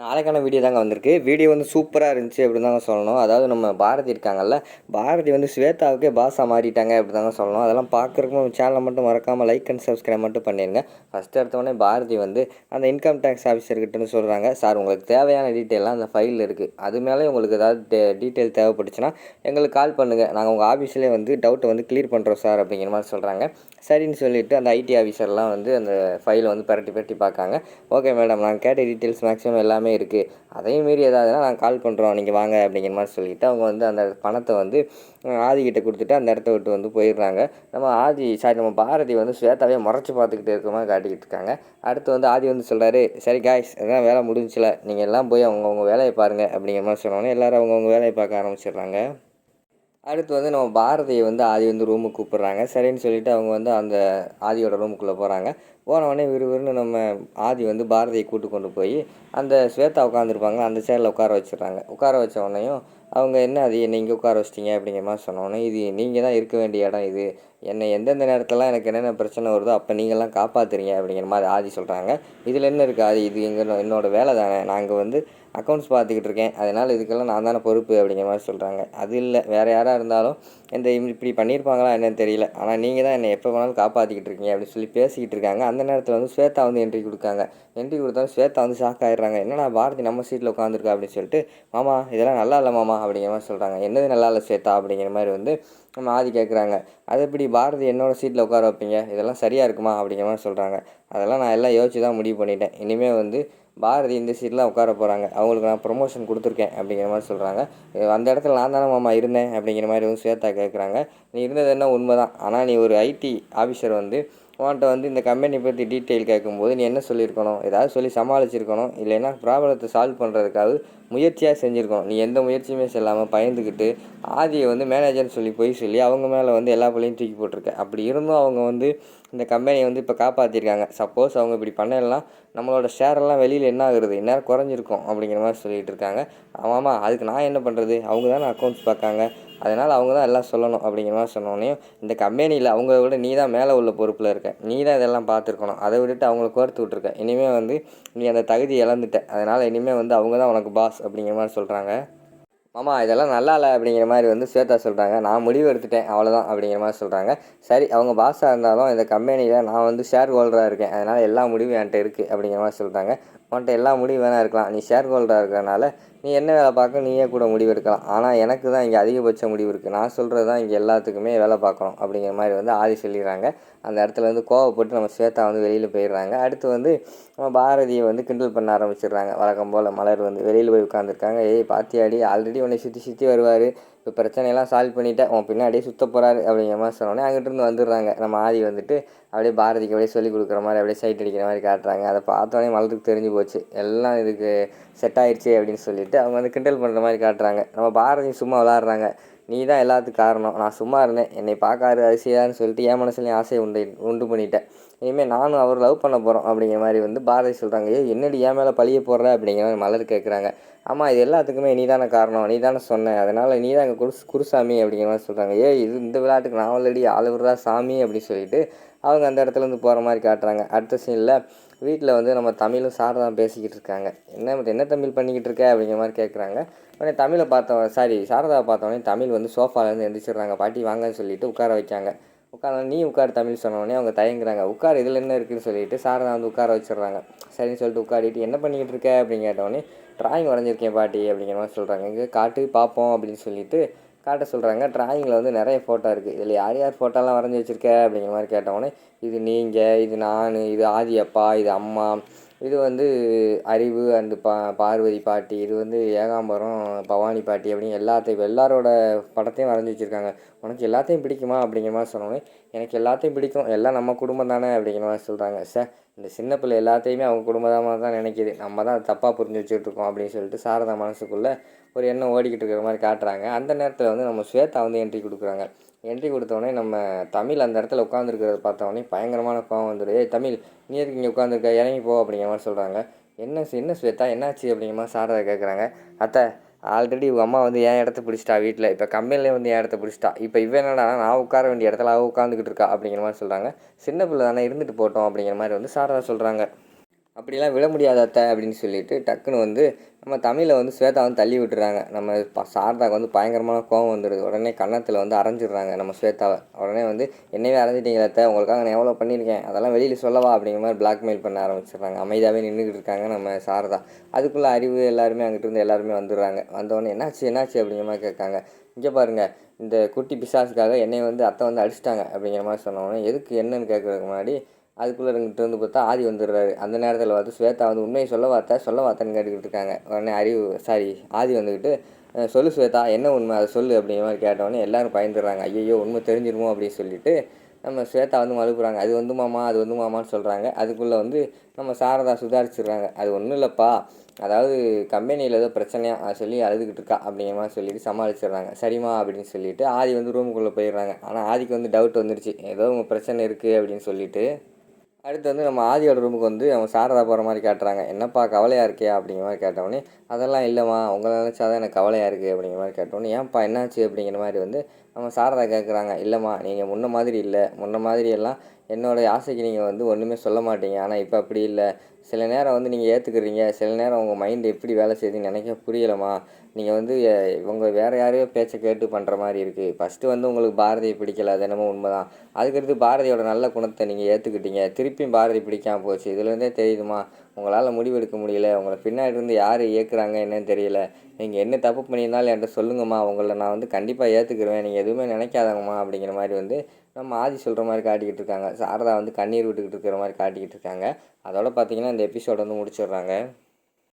நாளைக்கான வீடியோ தாங்க வந்திருக்கு. வீடியோ வந்து சூப்பராக இருந்துச்சு அப்படின்னு தாங்க சொல்லணும். அதாவது நம்ம பாரதி இருக்காங்கல்ல பாரதி வந்து ஸ்வேதாவுக்கே பாசா மாறிட்டாங்க அப்படி தாங்க சொல்லணும். அதெல்லாம் பார்க்குறக்கும் நம்ம சேனலை மட்டும் மறக்காமல் லைக் அண்ட் சப்ஸ்கிரைப் மட்டும் பண்ணிடுங்க ஃபஸ்ட்டு எடுத்தோடனே பாரதி வந்து அந்த இன்கம் டேக்ஸ் ஆஃபீஸர்கிட்டன்னு சொல்கிறாங்க சார் உங்களுக்கு தேவையான டீட்டெயிலாம் அந்த ஃபைலில் இருக்குது அது மேலே உங்களுக்கு ஏதாவது டீட்டெயில் தேவைப்பட்டுச்சுன்னா எங்களுக்கு கால் பண்ணுங்கள் நாங்கள் உங்கள் ஆஃபீஸ்லேயே வந்து டவுட்டை வந்து கிளியர் பண்ணுறோம் சார் அப்படிங்கிற மாதிரி சொல்கிறாங்க சரின்னு சொல்லிவிட்டு அந்த ஐடி ஆஃபீஸர்லாம் வந்து அந்த ஃபைலை வந்து பரட்டி பரட்டி பார்க்காங்க. ஓகே மேடம் நாங்கள் கேட்ட டீட்டெயில்ஸ் மேக்ஸிமம் எல்லாமே இருக்குது அதையும் மீறி ஏதாவதுனா நாங்கள் கால் பண்ணுறோம் நீங்கள் வாங்க அப்படிங்கிற மாதிரி சொல்லிவிட்டு அவங்க வந்து அந்த பணத்தை வந்து ஆதிக்கிட்ட கொடுத்துட்டு அந்த இடத்த விட்டு வந்து போயிடுறாங்க. நம்ம ஆதி சாரி நம்ம பாரதி வந்து ஸ்வேதாவே முறைச்சி பார்த்துக்கிட்டு இருக்கிற மாதிரி காட்டிக்கிட்டு இருக்காங்க. அடுத்து வந்து ஆதி வந்து சொல்கிறாரு சரி காய்ஸ் அதான் வேலை முடிஞ்சில நீங்கள் எல்லாம் போய் அவங்கவுங்க வேலையை பாருங்கள் அப்படிங்கிற மாதிரி சொன்னோன்னே எல்லோரும் அவங்கவுங்க வேலையை பார்க்க ஆரம்பிச்சிடுறாங்க. அடுத்து வந்து நம்ம பாரதியை வந்து ஆதி வந்து ரூமுக்கு கூப்பிட்றாங்க. சரின்னு சொல்லிட்டு அவங்க வந்து அந்த ஆதியோட ரூமுக்குள்ளே போகிறாங்க போனவொடனே விறுவிறுன்னு நம்ம ஆதி வந்து பாரதியை கூட்டு கொண்டு போய் அந்த ஸ்வேதா உட்காந்துருப்பாங்க அந்த சேரில் உட்கார வச்சிடுறாங்க. உட்கார வச்ச உடனேயும் அவங்க என்ன அது என்னை இங்கே உட்கார வச்சிட்டிங்க அப்படிங்கிற மாதிரி சொன்னோன்னே இது நீங்கள் தான் இருக்க வேண்டிய இடம் இது. என்னை எந்தெந்த நேரத்தில் எனக்கு என்னென்ன பிரச்சனை வருதோ அப்போ நீங்கள்லாம் காப்பாற்றுறீங்க அப்படிங்கிற மாதிரி ஆதி சொல்கிறாங்க இதில் என்ன இருக்குது ஆதி? இது எங்கள் என்னோட வேலை தானே. நாங்கள் வந்து அக்கௌண்ட்ஸ் பார்த்துக்கிட்டு இருக்கேன். அதனால் இதுக்கெல்லாம் நான் தானே பொறுப்பு அப்படிங்கிற மாதிரி சொல்கிறாங்க அது இல்லை. வேறு யாராக இருந்தாலும் இந்த இப்படி பண்ணியிருப்பாங்களா என்னன்னு தெரியல. ஆனால் நீங்கள் தான் என்னை எப்போ வேணாலும் காப்பாற்றிக்கிட்டு இருக்கீங்க அப்படின்னு சொல்லி பேசிக்கிட்டு இருக்காங்க. அந்த நேரத்தில் வந்து ஸ்வேதா வந்து என்ட்ரி கொடுக்காங்க. என்ட்ரி கொடுத்தாலும் ஸ்வேதா வந்து ஷாக் ஆகிடுறாங்க என்னடா பாரதி நம்ம சீட்டில் உட்காந்துருக்கா அப்படின்னு சொல்லிட்டு மாமா இதெல்லாம் நல்லா இல்லை மாமா அப்படிங்கிற மாதிரி சொல்கிறாங்க என்னது நல்லா இல்லை ஸ்வேதா? அப்படிங்கிற மாதிரி வந்து நம்ம ஆதி கேட்குறாங்க அது எப்படி பாரதி என்னோடய சீட்டில் உட்கார வைப்பீங்க? இதெல்லாம் சரியாக இருக்குமா? அப்படிங்கிற மாதிரி சொல்கிறாங்க அதெல்லாம் நான் எல்லாம் யோசிச்சு தான் முடிவு பண்ணிட்டேன். இனிமேல் வந்து பாரதி இந்த சீட்டில் உட்கார போகிறாங்க அவங்களுக்கு நான் ப்ரொமோஷன் கொடுத்துருக்கேன் அப்படிங்கிற மாதிரி சொல்கிறாங்க அந்த இடத்துல நான் தானே மாமா இருந்தேன் அப்படிங்கிற மாதிரி வந்து ஸ்வேதா கேட்குறாங்க நீ இருந்தது என்ன உண்மை தான் ஆனால் நீ ஒரு ஐடி ஆஃபீஸர் வந்து உன்கிட்ட வந்து இந்த கம்பெனி பற்றி டீட்டெயில் கேட்கும்போது நீ என்ன சொல்லியிருக்கணும்? ஏதாவது சொல்லி சமாளிச்சிருக்கணும். இல்லைன்னா ப்ராப்ளத்தை சால்வ் பண்ணுறதுக்காக முயற்சியாக செஞ்சுருக்கணும். நீ எந்த முயற்சியுமே செல்லாமல் பயந்துக்கிட்டு ஆதியை வந்து மேனேஜர்னு சொல்லி போய் சொல்லி அவங்க மேலே வந்து எல்லா பிள்ளையும் தூக்கி போட்டிருக்க. அப்படி இருந்தும் அவங்க வந்து இந்த கம்பெனியை வந்து இப்போ காப்பாற்றிருக்காங்க சப்போஸ் அவங்க இப்படி பண்ணலாம் நம்மளோட ஷேரெல்லாம் வெளியில் என்ன ஆகுறது? இந்நேரம் குறைஞ்சிருக்கும் அப்படிங்கிற மாதிரி சொல்லிகிட்டு இருக்காங்க. ஆமாம் அதுக்கு நான் என்ன பண்ணுறது அவங்க தானே அக்கௌண்ட்ஸ் பார்க்காங்க. அதனால் அவங்க தான் எல்லாம் சொல்லணும் அப்படிங்கிற மாதிரி சொன்னோடனே இந்த கம்பெனியில் அவங்கள விட நீ தான் மேலே உள்ள பொறுப்பில் இருக்க. நீ தான் இதெல்லாம் பார்த்துருக்கணும். அதை விட்டுட்டு அவங்கள கோர்த்து விட்ருக்க இனிமேல் வந்து நீ அந்த தகுதி இழந்துட்ட. அதனால் இனிமேல் வந்து அவங்க தான் உனக்கு பாஸ் அப்படிங்கிற மாதிரி சொல்கிறாங்க மாமா இதெல்லாம் நல்லா இல்லை அப்படிங்கிற மாதிரி வந்து ஸ்வேதா சொல்கிறாங்க நான் முடிவு எடுத்துட்டேன் அவ்வளோதான் அப்படிங்கிற மாதிரி சொல்கிறாங்க சரி அவங்க பாஸாக இருந்தாலும் இந்த கம்பெனியில் நான் வந்து ஷேர் ஹோல்டராக இருக்கேன். அதனால் எல்லா முடிவும் என்கிட்ட இருக்குது அப்படிங்கிற மாதிரி சொல்கிறாங்க உன்ட்ட எல்லா முடிவு வேணா இருக்கலாம். நீ ஷேர் ஹோல்டராக இருக்கிறனால நீ என்ன வேலை பார்க்க நீயே கூட முடிவு எடுக்கலாம். ஆனால் எனக்கு தான் இங்கே அதிகபட்ச முடிவு இருக்குது நான் சொல்கிறது தான் இங்கே எல்லாத்துக்குமே வேலை பார்க்கணும் அப்படிங்கிற மாதிரி வந்து ஆதி சொல்லிடுறாங்க. அந்த இடத்துல வந்து கோவப்பட்டு நம்ம ஸ்வேதா வந்து வெளியில் போயிடுறாங்க. அடுத்து வந்து நம்ம பாரதியை வந்து கிண்டல் பண்ண ஆரம்பிச்சிடுறாங்க. வழக்கம் போல் மலர் வந்து வெளியில் போய் உட்காந்துருக்காங்க ஏய் பாத்தியாடி ஆல்ரெடி உன்னை சுற்றி சுற்றி வருவார். இப்போ பிரச்சனையெல்லாம் சால்வ் பண்ணிவிட்டேன் உன் பின்னாடியே சுத்த போகிறாரு அப்படிங்கிற மாதிரி சொன்னோடனே அங்கிட்டிருந்து வந்துடுறாங்க. நம்ம ஆதி வந்துட்டு அப்படியே பாரதிக்கு அப்படியே சொல்லிக் கொடுக்குற மாதிரி அப்படியே சைட் அடிக்கிற மாதிரி காட்டுறாங்க. அதை பார்த்தோன்னே மலருக்கு தெரிஞ்சு போச்சு. எல்லாம் இதுக்கு செட் ஆயிடுச்சு அப்படின்னு சொல்லிட்டு அவங்க வந்து கிண்டல் பண்ணுற மாதிரி காட்டுறாங்க. நம்ம பாரதி சும்மா விளாட்றாங்க நீ தான் எல்லாத்துக்கும் காரணம். நான் சும்மா இருந்தேன். என்னை பார்க்காரு அதிசயான்னு சொல்லிட்டு என் மனசுலையும் ஆசையை உண்டு உண்டு பண்ணிட்டேன். இனிமேல் நானும் அவர் லவ் பண்ண போகிறோம் அப்படிங்கிற மாதிரி வந்து பாரதி சொல்கிறாங்க ஏ என்னடி என் மேலே பழிய போடுற? அப்படிங்கிற மாதிரி மலர் கேட்குறாங்க ஆமாம் இது எல்லாத்துக்குமே நீ தானே காரணம். நீ தானே சொன்னேன் அதனால் நீ தான் எங்கள் குருஸ் குருசாமி அப்படிங்கிற மாதிரி சொல்கிறாங்க ஏ இது இந்த விளையாட்டுக்கு நான் ஆல்ரெடி ஆள் சாமி அப்படின்னு சொல்லிட்டு அவங்க அந்த இடத்துல இருந்து போகிற மாதிரி காட்டுறாங்க. அடுத்த சீனில் வீட்டில் வந்து நம்ம தமிழும் சாரதாவும் பேசிக்கிட்டு இருக்காங்க என்ன என்ன தமிழ் பண்ணிக்கிட்டு இருக்க? அப்படிங்கிற மாதிரி கேட்குறாங்க உடனே தமிழை பார்த்தவன் சாரி சாரதாவை பார்த்தவொடனே தமிழ் வந்து சோஃபாலேருந்து எந்திரிச்சிடுறாங்க. பாட்டி வாங்கன்னு சொல்லிட்டு உட்கார வைக்காங்க. உட்கார நீ உட்கார் தமிழ் சொன்னோடனே அவங்க தயங்குறாங்க. உட்கார் இதில் என்ன இருக்குன்னு சொல்லிட்டு சாரதா வந்து உட்கார வச்சிடுறாங்க. சரின்னு சொல்லிட்டு உட்காரிட்டு என்ன பண்ணிக்கிட்டு இருக்க? அப்படின்னு கேட்டோடனே ட்ராயிங் வரைஞ்சிருக்கேன் பாட்டி அப்படிங்கிற மாதிரி சொல்கிறாங்க இங்கே காட்டு பார்ப்போம் அப்படின்னு சொல்லிட்டு காட்ட சொல்கிறாங்க டிராயிங்கில் வந்து நிறைய ஃபோட்டோ இருக்குது இதில் யார் யார் ஃபோட்டோலாம் வரைஞ்சி வச்சுருக்க? அப்படிங்கிற மாதிரி கேட்டவுடனே இது நீங்கள் இது நான் இது ஆதி அப்பா இது அம்மா. இது வந்து அறிவு அண்டு பா பார்வதி பாட்டி. இது வந்து ஏகாம்பரம் பவானி பாட்டி அப்படின்னு எல்லாத்தையும் எல்லாரோட படத்தையும் வரைஞ்சி வச்சுருக்காங்க. உனக்கு எல்லாத்தையும் பிடிக்குமா அப்படிங்கிற மாதிரி சொன்னோன்னே எனக்கு எல்லாத்தையும் பிடிக்கும். எல்லாம் நம்ம குடும்பம் தானே அப்படிங்கிற மாதிரி சொல்கிறாங்க சார் இந்த சின்ன பிள்ளை எல்லாத்தையுமே அவங்க குடும்பமாக தான் நினைக்கிது. நம்ம தான் தப்பாக புரிஞ்சு வச்சுட்டு இருக்கோம் அப்படின்னு சொல்லிட்டு சாரதா மனசுக்குள்ளே ஒரு எண்ணம் ஓடிக்கிட்டு இருக்கிற மாதிரி காட்டுறாங்க. அந்த நேரத்தில் வந்து நம்ம ஸ்வேதா வந்து என்ட்ரி கொடுக்குறாங்க. என்ட்ரி கொடுத்தோடனே நம்ம தமிழ் அந்த இடத்துல உட்காந்துருக்கிறத பார்த்தோன்னே பயங்கரமான கோவம் வந்துடுது ஏ தமிழ் நீ எதுக்கு இங்கே உட்காந்துருக்க இறங்கி போ அப்படிங்கிற மாதிரி சொல்கிறாங்க என்ன என்ன ஸ்வேதா? என்னாச்சு? அப்படிங்கிற மாதிரி சாரதா கேட்குறாங்க அத்தை ஆல்ரெடி உங்கள் அம்மா வந்து என் இடத்த பிடிச்சிட்டா வீட்டில் இப்போ கம்பெனிலே வந்து என் இடத்த பிடிச்சிட்டா? இப்போ இவன் என்னடா நான் உட்கார வேண்டிய இடத்துல அவள் உட்காந்துக்கிட்டு இருக்கா? அப்படிங்கிற மாதிரி சொல்கிறாங்க சின்ன பிள்ளை தானே இருந்துட்டு போட்டோம் அப்படிங்கிற மாதிரி வந்து சாரதா சொல்கிறாங்க அப்படிலாம் விட முடியாத அத்தை அப்படின்னு சொல்லிட்டு டக்குன்னு வந்து நம்ம தமிழில் வந்து ஸ்வேதா வந்து தள்ளி விட்டுறாங்க. நம்ம ப சாரதாக்கு வந்து பயங்கரமான கோவம் வந்துடுது உடனே கன்னத்தில் வந்து அரைஞ்சிடுறாங்க நம்ம ஸ்வேதாவை. உடனே வந்து என்னவே அரைஞ்சிட்டீங்களே அத்தை உங்களுக்காக நான் எவ்வளோ பண்ணியிருக்கேன்? அதெல்லாம் வெளியில் சொல்லவா? அப்படிங்கிற மாதிரி பிளாக்மெயில் பண்ண ஆரம்பிச்சிடுறாங்க. அமைதியாகவே நின்றுக்கிட்டு இருக்காங்க நம்ம சாரதா. அதுக்குள்ளே அறிவு எல்லாருமே அங்கிட்டு இருந்து எல்லாருமே வந்துடுறாங்க. வந்தவொடனே என்னாச்சு என்னாச்சு? அப்படிங்கிற மாதிரி கேட்காங்க. இங்கே பாருங்கள் இந்த குட்டி பிசாசுக்காக என்னை வந்து அத்தை வந்து அடிச்சிட்டாங்க. அப்படிங்கிற மாதிரி சொன்னோடனே எதுக்கு என்னன்னு கேட்குறதுக்கு முன்னாடி அதுக்குள்ளே இருந்துட்டு வந்து பார்த்தா ஆதி வந்துடுறாரு. அந்த நேரத்தில் பார்த்து ஸ்வேதா வந்து உண்மையை சொல்ல பார்த்தா சொல்ல வார்த்தைன்னு கேட்டுக்கிட்டு இருக்காங்க. உடனே அறிவு சாரி ஆதி வந்துக்கிட்டு சொல்லு ஸ்வேதா என்ன உண்மை? அதை சொல்லு அப்படிங்கிற மாதிரி கேட்டவொடனே எல்லாரும் பயந்துடுறாங்க. ஐயோ உண்மை தெரிஞ்சிருமோ? அப்படின்னு சொல்லிட்டு நம்ம ஸ்வேதா வந்து மழுப்புறாங்க அது வந்து மாமா அது வந்து மாமான்னு சொல்கிறாங்க அதுக்குள்ளே வந்து நம்ம சாரதா சுதாரிச்சிடுறாங்க. அது ஒன்றும் இல்லைப்பா. அதாவது கம்பெனியில் ஏதோ பிரச்சனையாக சொல்லி அழுதுகிட்டு இருக்கா அப்படிங்கிற மாதிரி சொல்லிட்டு சமாளிச்சிடுறாங்க. சரிம்மா அப்படின்னு சொல்லிட்டு ஆதி வந்து ரூமுக்குள்ளே போயிடுறாங்க. ஆனால் ஆதிக்கு வந்து டவுட் வந்துருச்சு. ஏதோ உங்கள் பிரச்சனை இருக்குது அப்படின்னு சொல்லிட்டு அடுத்து வந்து நம்ம ஆதியோட ரூமுக்கு வந்து அவங்க சாரதா போகிற மாதிரி காட்டுறாங்க. என்னப்பா கவலையாக இருக்கே? அப்படிங்கிற மாதிரி கேட்டவொடனே அதெல்லாம் இல்லைம்மா உங்களை நினச்சாதான் எனக்கு கவலையாக இருக்குது அப்படிங்கிற மாதிரி கேட்டோன்னே ஏன்ப்பா என்னாச்சு? அப்படிங்கிற மாதிரி வந்து நம்ம சாரதா கேட்குறாங்க இல்லைம்மா நீங்கள் முன்ன மாதிரி இல்லை. முன்ன மாதிரி எல்லாம் என்னோடய ஆசைக்கு நீங்கள் வந்து ஒன்றுமே சொல்ல மாட்டீங்க. ஆனால் இப்போ அப்படி இல்லை. சில நேரம் வந்து நீங்கள் ஏற்றுக்குறீங்க சில நேரம் உங்கள் மைண்டு எப்படி வேலை செய்யுதுன்னு நினைக்க புரியலம்மா. நீங்கள் வந்து உங்கள் இவங்க வேறு யாரையோ பேச்சை கேட்டு பண்ணுற மாதிரி இருக்குது ஃபஸ்ட்டு வந்து உங்களுக்கு பாரதியை பிடிக்கல. அது என்னமோ உண்மைதான். அதுக்கடுத்து பாரதியோட நல்ல குணத்தை நீங்கள் ஏற்றுக்கிட்டீங்க திருப்பியும் பாரதி பிடிக்காமல் போச்சு. இதுலேருந்தே தெரியுதுமா உங்களால் முடிவெடுக்க முடியல. உங்களை பின்னாடி இருந்து யார் இயக்குறாங்க என்னன்னு தெரியல. நீங்கள் என்ன தப்பு பண்ணியிருந்தாலும் என்கிட்ட சொல்லுங்கம்மா. உங்களை நான் வந்து கண்டிப்பாக ஏற்றுக்குருவேன் நீங்கள் எதுவுமே நினைக்காதங்கம்மா அப்படிங்கிற மாதிரி வந்து நம்ம ஆதி சொல்கிற மாதிரி காட்டிக்கிட்டு இருக்காங்க. சாரதா வந்து கண்ணீர் விட்டுக்கிட்டு இருக்கிற மாதிரி காட்டிக்கிட்டு இருக்காங்க. அதோட பார்த்தீங்கன்னா இந்த எபிசோட் வந்து முடிச்சிடுறாங்க.